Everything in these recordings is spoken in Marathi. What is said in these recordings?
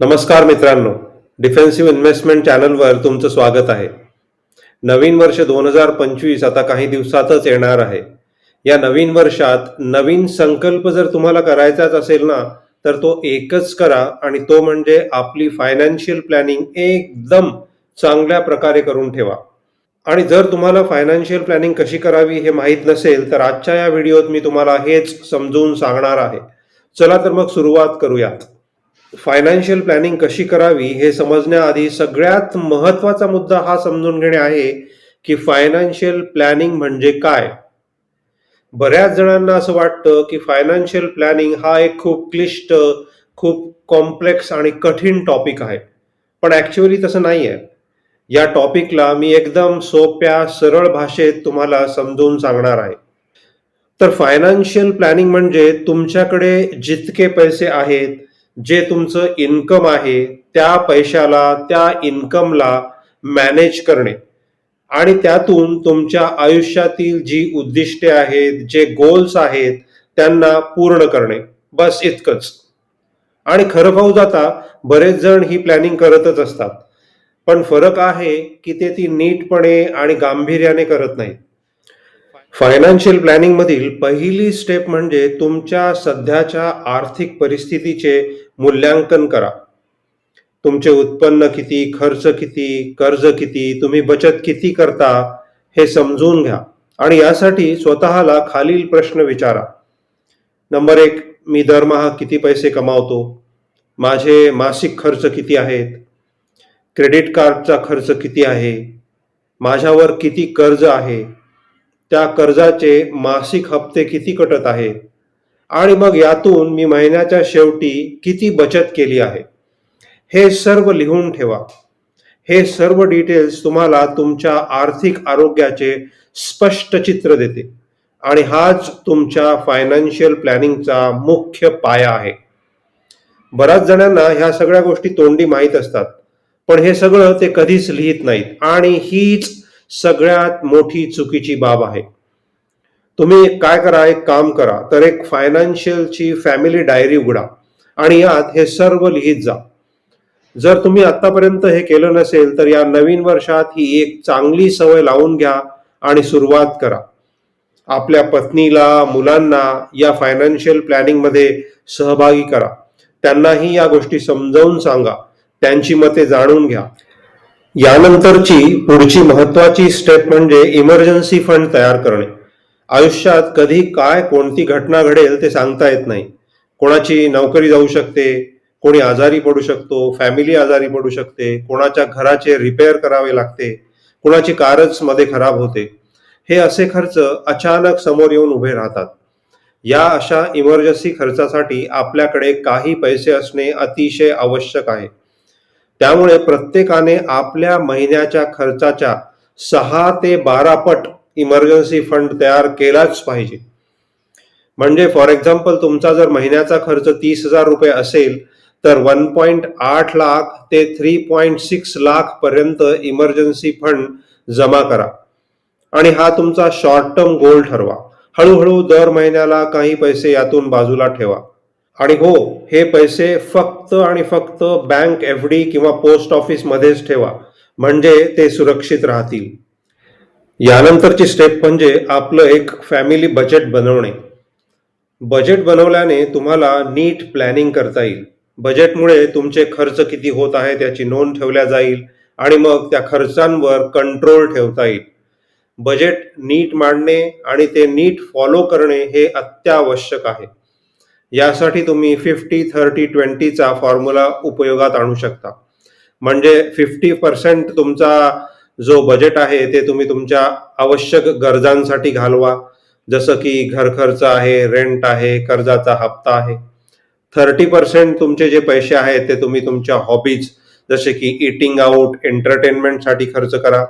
नमस्कार मित्रांनो डिफेन्सिव्ह इन्व्हेस्टमेंट चॅनलवर तुमचं स्वागत आहे. नवीन वर्ष दोन हजार पंचवीस आता काही दिवसातच येणार आहे. या नवीन वर्षात नवीन संकल्प जर तुम्हाला करायचाच असेल ना तर तो एकच करा आणि तो म्हणजे आपली फायनान्शियल प्लॅनिंग एकदम चांगल्या प्रकारे करून ठेवा. आणि जर तुम्हाला फायनान्शियल प्लॅनिंग कशी करावी हे माहीत नसेल तर आजच्या या व्हिडिओत मी तुम्हाला हेच समजून सांगणार आहे. चला तर मग सुरुवात करूयात. फायनान्शियल प्लॅनिंग कशी करावी हे समजण्याआधी सगळ्यात महत्त्वाचा मुद्दा हा समजून घेणे आहे की फायनान्शियल प्लॅनिंग म्हणजे काय. बऱ्याच जणांना असं वाटतं की फायनान्शियल प्लॅनिंग हा एक खूप क्लिष्ट खूप कॉम्प्लेक्स आणि कठीण टॉपिक आहे. पण ॲक्च्युअली तसं नाही आहे या टॉपिकला मी एकदम सोप्या सरळ भाषेत तुम्हाला समजून सांगणार आहे. तर फायनान्शियल प्लॅनिंग म्हणजे तुमच्याकडे जितके पैसे आहेत जे तुमचं इन्कम आहे त्या पैशाला त्या इन्कमला मॅनेज करणे. आणि त्यातून तुमच्या आयुष्यातील जी उद्दिष्टे आहेत जे गोल्स आहेत त्यांना पूर्ण करणे. बस इतकंच. आणि खरं पाहू जाता बरेच जण ही प्लॅनिंग करतच असतात. पण फरक आहे की ते ती नीटपणे आणि गांभीर्याने करत नाहीत. फायनान्शियल प्लॅनिंग मधील पहिली स्टेप म्हणजे तुमच्या सध्याच्या आर्थिक परिस्थितीचे मूल्यांकन करा. तुमचे उत्पन्न किती खर्च किती कर्ज किती तुम्ही बचत किती करता हे समजून घ्या. आणि यासाठी स्वतःला खालील प्रश्न विचारा. नंबर एक मी दरमहा किती पैसे कमावतो? माझे मासिक खर्च किती आहेत? क्रेडिट कार्डचा खर्च किती आहे? माझ्यावर किती कर्ज आहे? त्या कर्जाचे मासिक हप्ते किती कटत आहेत? आणि मग यातून मी महिन्याच्या शेवटी किती बचत केली आहे? हे सर्व लिहून ठेवा. हे सर्व डिटेल्स तुम्हाला तुमच्या आर्थिक आरोग्याचे स्पष्ट चित्र देते. आणि हाच तुमच्या फायनान्शियल प्लॅनिंगचा मुख्य पाया आहे. बऱ्याच जणांना ह्या सगळ्या गोष्टी तोंडी माहीत असतात. पण हे सगळं ते कधीच लिहित नाहीत. आणि हीच सगळ्यात मोठी चुकीची बाब आहे. तुम्ही एक काय करा एक काम करा तर एक फायनान्शियलची फॅमिली डायरी उघडा आणि यात हे सर्व लिहित जा. जर तुम्ही आतापर्यंत हे केलं नसेल तर या नवीन वर्षात ही एक चांगली सवय लावून घ्या आणि सुरुवात करा. आपल्या पत्नीला मुलांना या फायनान्शियल प्लॅनिंगमध्ये सहभागी करा. त्यांनाही या गोष्टी समजावून सांगा. त्यांची मते जाणून घ्या. यानंतरची पुढची महत्वाची स्टेप म्हणजे इमर्जन्सी फंड तयार करणे. आयुष्यात कधी काय कोणती घटना घडेल ते सांगता येत नाही. कोणाची नोकरी जाऊ शकते कोणी आजारी पडू शकतो फॅमिली आजारी पडू शकते कोणाच्या घराचे रिपेअर करावे लागते कोणाची कारच मध्ये खराब होते. हे असे खर्च अचानक समोर येऊन उभे राहतात. या अशा इमर्जन्सी खर्चासाठी आपल्याकडे काही पैसे असणे अतिशय आवश्यक आहे. त्यामुळे प्रत्येकाने आपल्या महिन्याच्या खर्चाच्या सहा ते बारा पट इमर्जन्सी फंड तयार केलाच पाहिजे. म्हणजे फॉर एक्झाम्पल तुमचा जर महिन्याचा खर्च तीस हजार रुपये असेल तर वन पॉईंट आठ लाख ते थ्री पॉईंट सिक्स लाख पर्यंत इमर्जन्सी फंड जमा करा. आणि हा तुमचा शॉर्ट टर्म गोल ठरवा. हळूहळू दर महिन्याला काही पैसे यातून बाजूला ठेवा. आणि हो हे पैसे फक्त आणि फक्त बँक एफ डी किंवा पोस्ट ऑफिस मध्येच ठेवा. म्हणजे ते सुरक्षित राहतील. यानंतरची स्टेप म्हणजे आपलं एक फॅमिली बजेट बनवणे. बजेट बनवल्याने तुम्हाला नीट प्लॅनिंग करता येईल. बजेटमुळे तुमचे खर्च किती होत आहे त्याची नोंद ठेवल्या जाईल आणि मग त्या खर्चांवर कंट्रोल ठेवता येईल. बजेट नीट मांडणे आणि ते नीट फॉलो करणे हे अत्यावश्यक आहे. यासाठी तुम्ही फिफ्टी थर्टी ट्वेंटीचा फॉर्म्युला उपयोगात आणू शकता. म्हणजे फिफ्टी पर्सेंट तुमचा जो बजेट आहे ते तुम्ही तुमच्या आवश्यक गरजांसाठी घालवा. जसं की घर खर्च आहे रेंट आहे कर्जाचा हप्ता आहे. थर्टी पर्सेंट तुमचे जे पैसे आहेत ते तुम्ही तुमच्या हॉबीज जसे की इटिंग आउट एंटरटेनमेंटसाठी खर्च करा.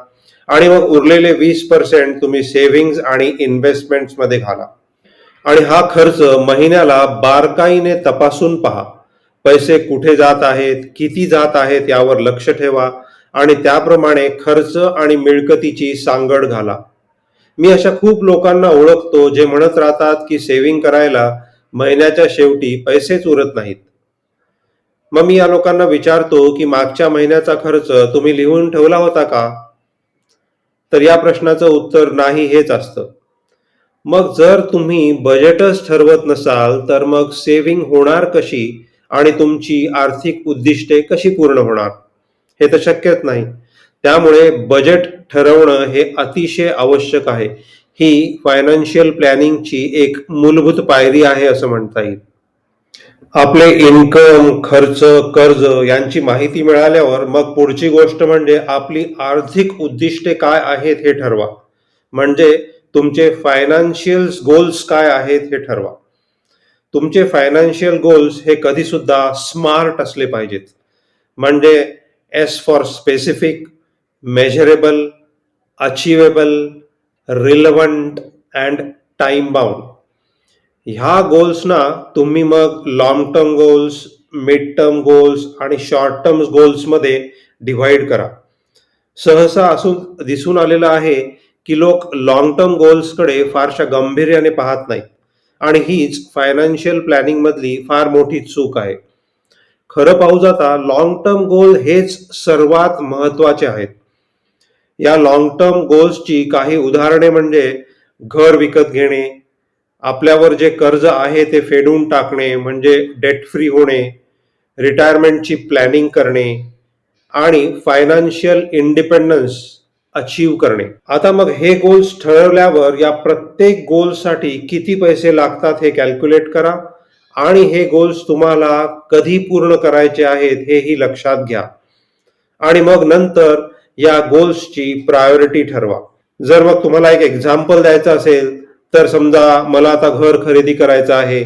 आणि मग उरलेले वीस पर्सेंट तुम्ही सेव्हिंग्ज आणि इन्व्हेस्टमेंट्समध्ये घाला. आणि हा खर्च महिन्याला बारकाईने तपासून पहा. पैसे कुठे जात आहेत किती जात आहेत यावर लक्ष ठेवा. आणि त्याप्रमाणे खर्च आणि मिळकतीची सांगड घाला. मी अशा खूप लोकांना ओळखतो जे म्हणत राहतात की सेव्हिंग करायला महिन्याच्या शेवटी पैसेच उरत नाहीत. मग मी या लोकांना विचारतो की मागच्या महिन्याचा खर्च तुम्ही लिहून ठेवला होता का? तर या प्रश्नाचं उत्तर नाही हेच असतं. मग जर तुम्ही बजेटच ठरवत नसाल तर मग सेव्हिंग होणार कशी आणि तुमची आर्थिक उद्दिष्टे कशी पूर्ण होणार? हे तर शक्यच नाही. त्यामुळे बजेट ठरवणं हे अतिशय आवश्यक आहे. ही फायनान्शियल प्लॅनिंगची एक मूलभूत पायरी आहे असं म्हणता येईल. आपले इन्कम खर्च कर्ज यांची माहिती मिळाल्यावर मग पुढची गोष्ट म्हणजे आपली आर्थिक उद्दिष्टे काय आहेत हे ठरवा. म्हणजे तुमचे फायनान्शियल गोल्स काय आहेत हे ठरवा. तुमचे फायनान्शियल गोल्स हे कधी सुद्धा स्मार्ट असले पाहिजेत. म्हणजे S for specific measurable achievable relevant and time bound ह्या गोल्सना तुम्ही मग long term goals mid term goals आणि शॉर्ट टर्म गोल्समध्ये डिव्हाइड करा. सहसा असून दिसून आलेलं आहे की लोक लॉंग टर्म गोल्सकडे फारशा गंभीर्याने पाहत नाहीत. आणि हीच फायनान्शियल प्लॅनिंगमधली फार मोठी चूक आहे. खरं पाहू जाता लॉंग टर्म गोल हेच सर्वात महत्त्वाचे आहेत. या लॉंग टर्म गोल्सची काही उदाहरणे म्हणजे घर विकत घेणे आपल्यावर जे कर्ज आहे ते फेडून टाकणे म्हणजे डेट फ्री होणे रिटायरमेंटची प्लॅनिंग करणे आणि फायनान्शियल इंडिपेंडन्स अचीव करणे. आता मग हे गोल्स ठरवल्यावर या प्रत्येक गोलसाठी किती पैसे लागतात हे कॅल्क्युलेट करा. आणि हे गोल्स तुम्हाला कधी पूर्ण करायचे आहेत हेही लक्षात घ्या. आणि मग नंतर या गोल्सची प्रायोरिटी ठरवा. जर मग तुम्हाला एक एक्झाम्पल द्यायचं असेल तर समजा मला आता घर खरेदी करायचं आहे.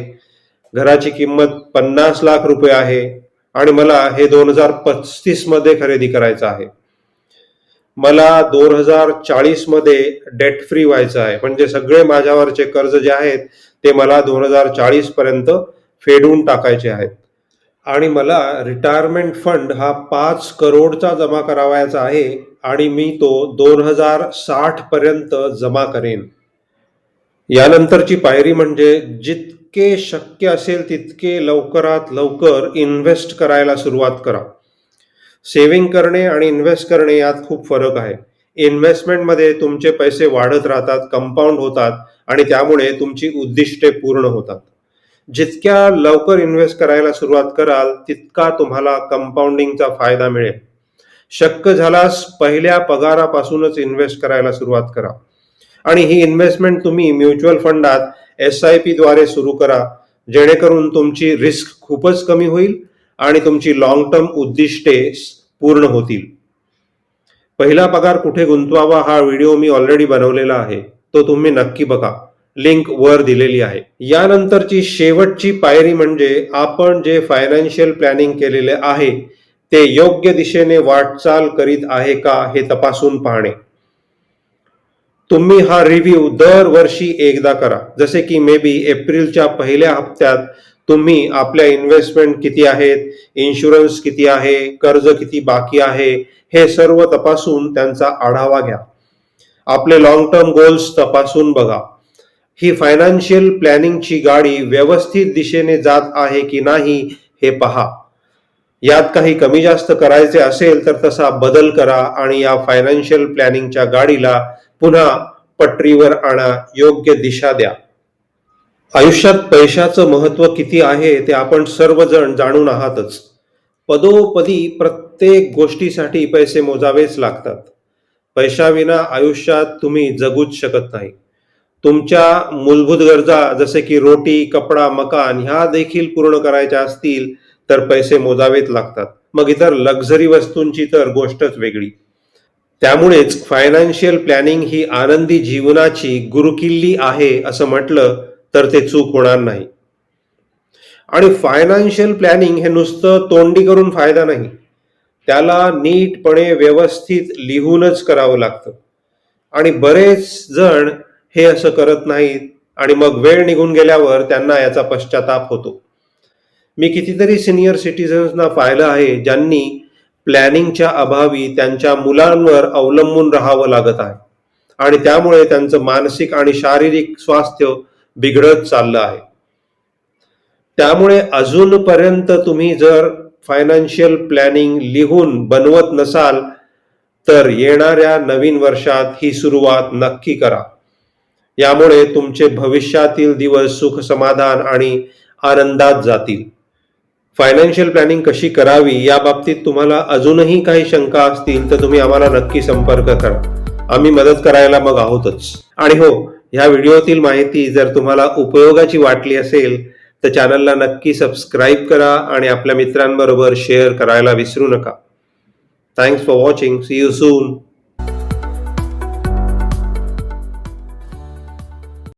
घराची किंमत पन्नास लाख रुपये आहे आणि मला हे दोन हजार पस्तीसमध्ये खरेदी करायचं आहे. मला दोन हजार चाळीसमध्ये डेट फ्री व्हायचं आहे. म्हणजे सगळे माझ्यावरचे कर्ज जे आहेत ते मला दोन हजार चाळीस पर्यंत फेडून टाकायचे आहेत. आणि मला रिटायरमेंट फंड हा पाच करोडचा जमा करावायचा आहे आणि मी तो दोन हजार साठ पर्यंत जमा करेन. यानंतरची पायरी म्हणजे जितके शक्य असेल तितके लवकरात लवकर इन्व्हेस्ट करायला सुरुवात करा. सेव्हिंग करणे आणि इन्व्हेस्ट करणे यात खूप फरक आहे. इन्व्हेस्टमेंटमध्ये तुमचे पैसे वाढत राहतात कंपाऊंड होतात आणि त्यामुळे तुमची उद्दिष्टे पूर्ण होतात. जितक्या लवकर इन्व्हेस्ट करायला सुरुवात कराल तितका तुम्हाला कंपाऊंडिंगचा फायदा मिळेल. शक्य झाल्यास पहिल्या पगारापासूनच इन्व्हेस्ट करायला सुरुवात करा. आणि ही इन्व्हेस्टमेंट तुम्ही म्युच्युअल फंडात एस आय पी द्वारे सुरू करा जेणेकरून तुमची रिस्क खूपच कमी होईल आणि तुमची लॉंग टर्म उद्दिष्टे पूर्ण होतील. पहिला पगार कुठे गुंतवावा हा व्हिडिओ मी ऑलरेडी बनवलेला आहे तो तुम्ही नक्की बघा. लिंक वर दिलेली आहे. यानंतरची शेवटची पायरी म्हणजे आपण जे फायनान्शियल प्लॅनिंग केलेले आहे ते योग्य दिशेने वाटचाल करीत आहे का हे तपासून पाहणे. तुम्ही हा रिव्ह्यू दरवर्षी एकदा करा. जसे की मे बी एप्रिलच्या पहिल्या हप्त्यात तुम्ही आपल्या इन्व्हेस्टमेंट किती आहेत इन्शुरन्स किती आहे कर्ज किती बाकी आहे हे सर्व तपासून त्यांचा आढावा घ्या. आपले लॉंग टर्म गोल्स तपासून बघा. ही फायनान्शियल प्लॅनिंगची गाडी व्यवस्थित दिशेने जात आहे की नाही हे पहा. यात काही कमी जास्त करायचे असेल तर तसा बदल करा आणि या फायनान्शियल प्लॅनिंगच्या गाडीला पुन्हा पटरीवर आणा योग्य दिशा द्या. आयुष्यात पैशाचं महत्त्व किती आहे ते आपण सर्वजण जाणून आहातच. पदोपदी प्रत्येक गोष्टीसाठी पैसे मोजावेच लागतात. पैशाविना आयुष्यात तुम्ही जगूच शकत नाही. तुमच्या मूलभूत गरजा जसे की रोटी कपडा मकान ह्या देखील पूर्ण करायच्या असतील तर पैसे मोजावेत लागतात. मग इतर लक्झरी वस्तूंची तर गोष्टच वेगळी. त्यामुळेच फायनान्शियल प्लॅनिंग ही आनंदी जीवनाची गुरुकिल्ली आहे असं म्हटलं तर ते चूक होणार नाही. आणि फायनान्शियल प्लॅनिंग हे नुसतं तोंडी करून फायदा नाही. त्याला नीटपणे व्यवस्थित लिहूनच करावं लागतं. आणि बरेच जण हे असं करत नाहीत आणि मग वेळ निघून गेल्यावर त्यांना याचा पश्चाताप होतो. मी कितीतरी सिनियर सिटीजन्सना पाहिलं आहे ज्यांनी प्लॅनिंगच्या अभावी त्यांच्या मुलांवर अवलंबून राहावं लागत आहे. आणि त्यामुळे त्यांचं मानसिक आणि शारीरिक स्वास्थ्य बिघडत चाललं आहे. त्यामुळे अजूनपर्यंत तुम्ही जर फायनान्शियल प्लॅनिंग लिहून बनवत नसाल तर येणाऱ्या नवीन वर्षात ही सुरुवात नक्की करा. यामुळे तुमचे भविष्यातील दिवस सुख समाधान आणि आनंदात जातील. फायनान्शियल प्लॅनिंग कशी करावी या बाबतीत तुम्हाला अजूनही काही शंका असतील तर तुम्ही आम्हाला नक्की संपर्क करा. आम्ही मदत करायला मग आहोतच. आणि हो ह्या व्हिडिओतील माहिती जर तुम्हाला उपयोगाची वाटली असेल तर चॅनलला नक्की सबस्क्राईब करा आणि आपल्या मित्रांबरोबर शेअर करायला विसरू नका. Thanks for watching see you soon